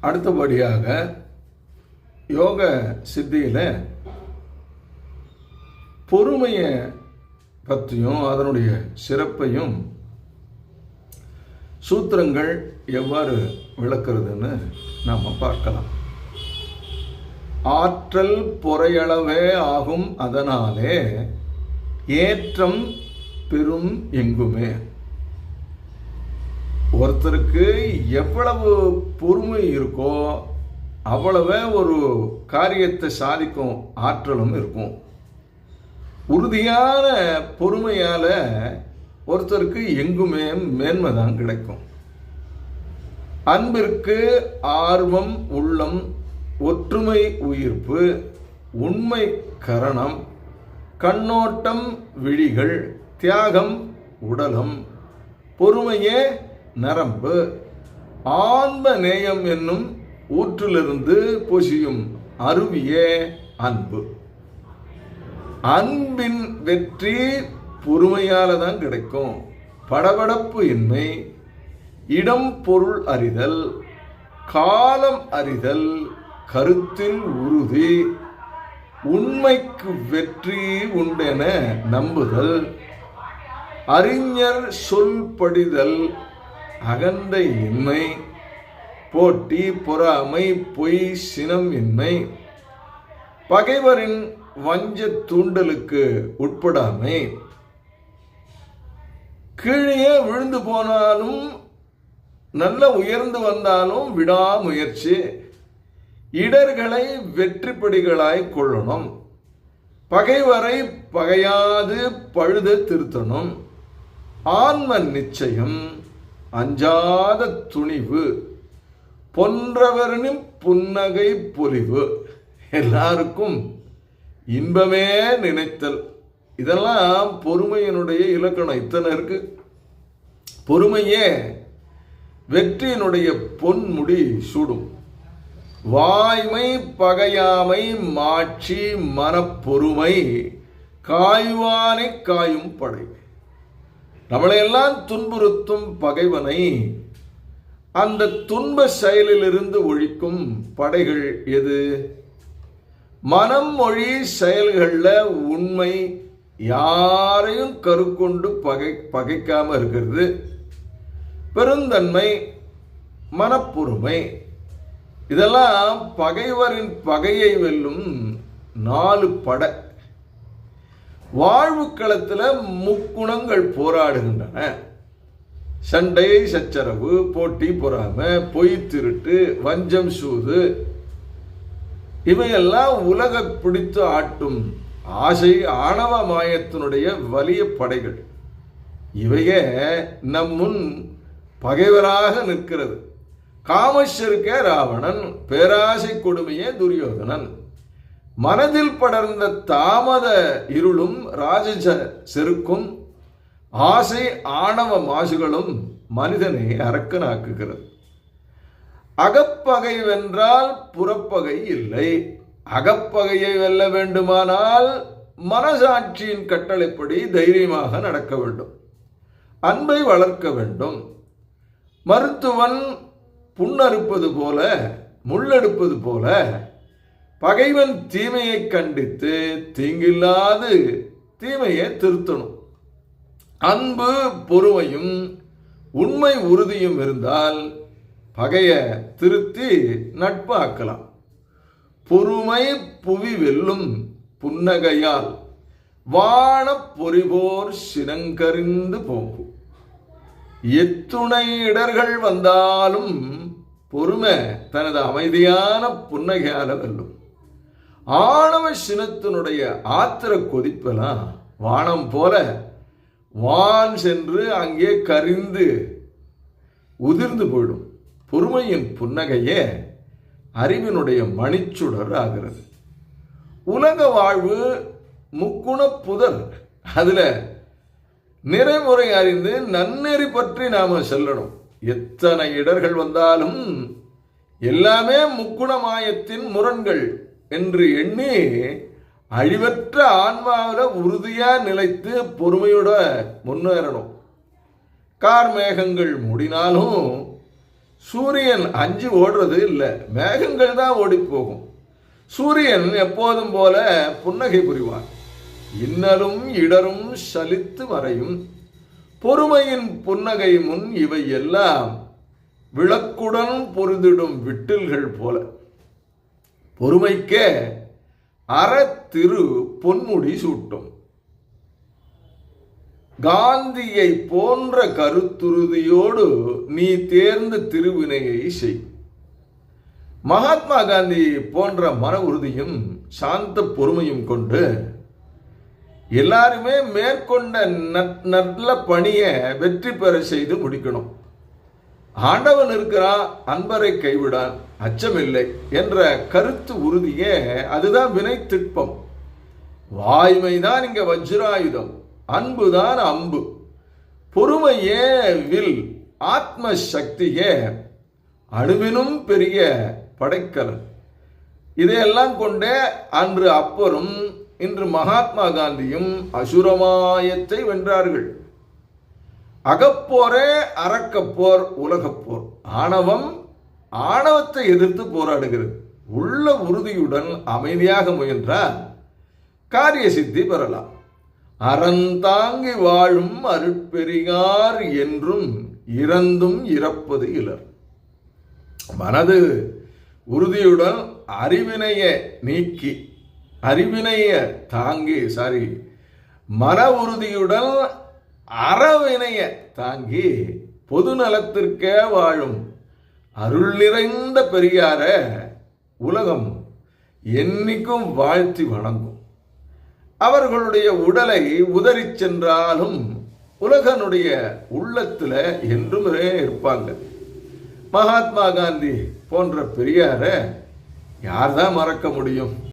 அடுத்தபடியாக யோக சித்தியில் பொறுமையை பற்றியும் அதனுடைய சிறப்பையும் சூத்திரங்கள் எவ்வாறு விளக்குறதுன்னு நாம் பார்க்கலாம். ஆற்றல் பொறையளவே ஆகும் அதனாலே ஏற்றம் பெரும் எங்குமே. ஒருத்தருக்கு எவ்வளவு பொறுமை இருக்கோ அவ்வளவே ஒரு காரியத்தை சாதிக்கும் ஆற்றலும் இருக்கும். உறுதியான பொறுமையால் ஒருத்தருக்கு எங்குமே மேன்மை தான் கிடைக்கும். அன்பிற்கு ஆர்வம் உள்ளம் ஒற்றுமை உயிர்ப்பு உண்மை கரணம் கண்ணோட்டம் விழிகள் தியாகம் உடலம் பொறுமையே நரம்பு. ஆன்ம நேயம் என்னும் ஊற்றிலிருந்து பொசியும் அருவியே அன்பு. அன்பின் வெற்றி பொறுமையால தான் கிடைக்கும். படபடப்பு இன்மை இடம் பொருள் அறிதல் காலம் அறிதல் கருத்தில் உறுதி உண்மைக்கு வெற்றி உண்டென நம்புதல் அறிஞர் சொல் அகந்த இன்மை போட்டி பொறாமை பொய் சினம் இன்மை. பகைவரின் வஞ்ச தூண்டலுக்கு உட்படாமை. கீழே விழுந்து போனாலும் நல்ல உயர்ந்து வந்தாலும் விடாமுயற்சி. இடர்களை வெற்றிப்படிகளாய் கொள்ளணும். பகைவரை பகையாது பழுத திருத்தணும். ஆன்ம நிச்சயம் அஞ்சாத துணிவு பொன்றவரின் புன்னகை பொலிவு எல்லாருக்கும் இன்பமே நினைத்தல். இதெல்லாம் பொறுமையினுடைய இலக்கணம். இத்தனை இருக்கு. பொறுமையே வெற்றியினுடைய பொன்முடி சூடும். வாய்மை பகையாமை மாட்சி மனப்பொறுமை காய்வானை காயும் படை. நம்மளையெல்லாம் துன்புறுத்தும் பகைவனை அந்த துன்ப செயலிலிருந்து ஒழிக்கும் படைகள் எது? மனம் மொழி செயல்களில் உண்மை யாரையும் கருக்கொண்டு பகை பகைக்காம இருக்கிறது. பெருந்தன்மை மனப்பொறுமை. இதெல்லாம் பகைவரின் பகையை வெல்லும் நாலு படை. வாழ்வு களத்தில் முக்குணங்கள் போராடுகின்றன. சண்டை சச்சரவு போட்டி பொறாமை பொய் திருட்டு வஞ்சம் சூது இவையெல்லாம் உலக பிடித்து ஆட்டும் ஆசை ஆணவ மாயத்தினுடைய வலிய படைகள். இவைய நம் முன் பகைவராக நிற்கிறது. காமஸ்வருக்கே ராவணன் பேராசை கொடுமையே துரியோதனன். மனதில் படர்ந்த தாமத இருளும் ராஜச செருக்கும் ஆசை ஆணவ மாசுகளும் மனிதனை அரக்கனாக்குகிறது. அகப்பகை வென்றால் புறப்பகை இல்லை. அகப்பகையை வெல்ல வேண்டுமானால் மனசாட்சியின் கட்டளைப்படி தைரியமாக நடக்க வேண்டும். அன்பை வளர்க்க வேண்டும். மருத்துவன் புண்ணறுப்பது போல முள்ளெடுப்பது போல பகைவன் தீமையை கண்டித்து தீங்கில்லாது தீமையை திருத்தணும். அன்பு பொறுமையும் உண்மை உறுதியும் இருந்தால் பகைய திருத்தி நட்பு ஆக்கலாம் பொறுமை புவி வெல்லும் புன்னகையால் வான பொறிபோர் சினங்கரிந்து போகும். எத்துணை இடர்கள் வந்தாலும் பொறுமை தனது அமைதியான புன்னகையால வெல்லும். ஆணவ சினத்தினுடைய ஆத்திர கொதிப்பெல்லாம் வானம் போல வான் சென்று அங்கே கரிந்து உதிர்ந்து போயிடும். பொறுமையின் புன்னகையே அறிவினுடைய மணிச்சுடர் ஆகிறது. உலக வாழ்வு முக்குண புதல். அதுல நிறைமுறை அறிந்து நன்னெறி பற்றி நாம செல்லணும். எத்தனை இடர்கள் வந்தாலும் எல்லாமே முக்குணமாயத்தின் முரண்கள். என்று எண்ணி அழிவற்ற ஆன்மாவில் உறுதியா நிலைத்து பொறுமையோட முன்னேறணும். கார் மேகங்கள் மூடினாலும் சூரியன் அஞ்சு ஓடுறது இல்லை மேகங்கள் தான் ஓடி போகும். சூரியன் எப்போதும் போல புன்னகை புரிவான். இன்னலும் இடரும் சலித்து மறையும். பொறுமையின் புன்னகை முன் இவை எல்லாம் விளக்குடன் பொருந்திடும் விட்டில்கள் போல. பொறுமைக்கே அறத்திரு பொன்முடி சூட்டும். காந்தியை போன்ற கருத்துறுதியோடு நீ தேர்ந்த திருவினையை செய். மகாத்மா காந்தி போன்ற மன உறுதியும் சாந்த பொறுமையும் கொண்டு எல்லாருமே மேற்கொண்ட நட்- நல்ல பணியை வெற்றி பெற செய்து முடிக்கணும். ஆண்டவன் இருக்கிறான் அன்பரை கைவிடான் அச்சமில்லை என்ற கருத்து உறுதியே அதுதான் வினை திட்பம் வாய்மைதான் இங்க வஜ்ராயுதம் அன்புதான் அம்பு. பொறுமையே வில் ஆத்ம சக்தியே அணுவினும் பெரிய படைக்கலன். இதையெல்லாம் கொண்டே அன்று அப்பரும் இன்று மகாத்மா காந்தியும் அசுரமாயத்தை வென்றார்கள். அகப்போரே அறக்கப்போர் உலகப்போர். ஆணவம் ஆணவத்தை எதிர்த்து போராடுகிறது. உள்ள உறுதியுடன் அமைதியாக முயன்றால் காரிய சித்தி பெறலாம் அறந்தாங்கி வாழும் அருட்பெரியார் என்றும் இறந்தும் இறப்பது இலர். மனது உறுதியுடன் அறிவினைய நீக்கி அறிவினைய தாங்கி சாரி மன உறுதியுடன் அறவினைய தாங்கி பொது நலத்திற்கே வாழும் அருள் நிறைந்த பெரியார உலகம் என்னைக்கும் வாழ்த்தி வணங்கும். அவர்களுடைய உடலை உதறிச் சென்றாலும் உலகனுடைய உள்ளத்துல என்றுமே இருப்பாங்க. மகாத்மா காந்தி போன்ற பெரியார யார்தான் மறக்க முடியும்?